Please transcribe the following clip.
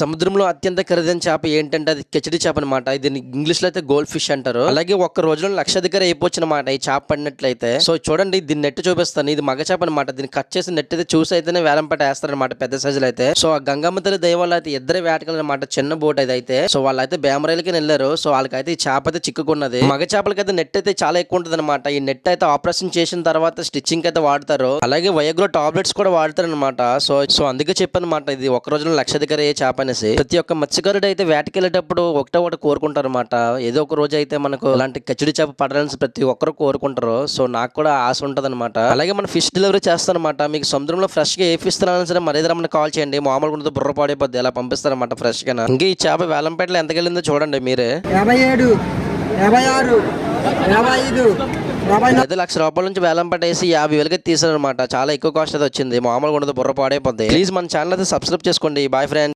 సముద్రంలో అత్యంత ఖరీదైన చేప ఏంటంటే అది కెచడి చేప అనమాట దీన్ని ఇంగ్లీష్లో అయితే గోల్డ్ ఫిష్ అంటారు. అలాగే ఒక్క రోజులో లక్షాధికారి అయిపోవచ్చు అనమాట ఈ చేప పడినట్లయితే. సో చూడండి దీన్ని నెట్ చూపిస్తాను. ఇది మగ చేప అనమాట దీన్ని కట్ చేసి నెట్ అయితే చూసి అయితేనే వేలం పట్ట వేస్తారనమాట పెద్ద సైజులు అయితే. సో ఆ గంగమ్మ తల్లి దైవాలు అయితే ఇద్దరు వేటకలు అనమాట చిన్న బోట్ అయితే అయితే. సో వాళ్ళైతే బేమరాయిలకి వెళ్ళారు. సో వాళ్ళకైతే ఈ చేప అయితే చిక్కుకున్నది. మగ చేపలకైతే నెట్ అయితే చాలా ఎక్కువ ఉంటుంది అనమాట ఈ నెట్ అయితే ఆపరేషన్ చేసిన తర్వాత స్టిచ్చింగ్ అయితే వాడతారు. అలాగే వయగ్రో టాబ్లెట్స్ కూడా వాడతారు అనమాట సో సో అందుకే చెప్పనమాట ఇది ఒక రోజులో లక్షధికారి అయ్యే చేప అనేసి ప్రతి ఒక్క మత్స్యకారుడు అయితే వేటకెళ్ళేటప్పుడు ఒకటే ఒకటి కోరుకుంటారు అనమాట ఏదో ఒక రోజు అయితే మనకు ఇలాంటి కచ్చిడి చేప పడాలని ప్రతి ఒక్కరు కోరుకుంటారు. సో నాకు కూడా ఆశ ఉంటది అనమాట అలాగే మన ఫిష్ డెలివరీ చేస్తానమాట మీకు సముద్రంలో ఫ్రెష్గా ఏ ఫిష్ తినాలని సరే మరీ రమ్మని కాల్ చేయండి. మామూలుగా ఉండదు బుర్ర పాడైపోద్ది. ఇలా పంపిస్తారనమాట ఫ్రెష్గా ఇంకా ఈ చేప వేలంపేటలో ఎంత వెళ్ళిందో చూడండి మీరే. యాభై ఏడు యాభై ఆరు యాభై ఐదు లక్షల రూపాయల నుంచి వేలం పట్టేసి యాభై వేలకి తీసారనమాట చాలా ఎక్కువ కాస్ట్ అయితే వచ్చింది. మామూలుగా ఉండదు బుర్ర పాడైపోద్ది. ప్లీజ్ మన ఛానల్ అయితే సబ్స్క్రైబ్ చేసుకోండి. Boy friend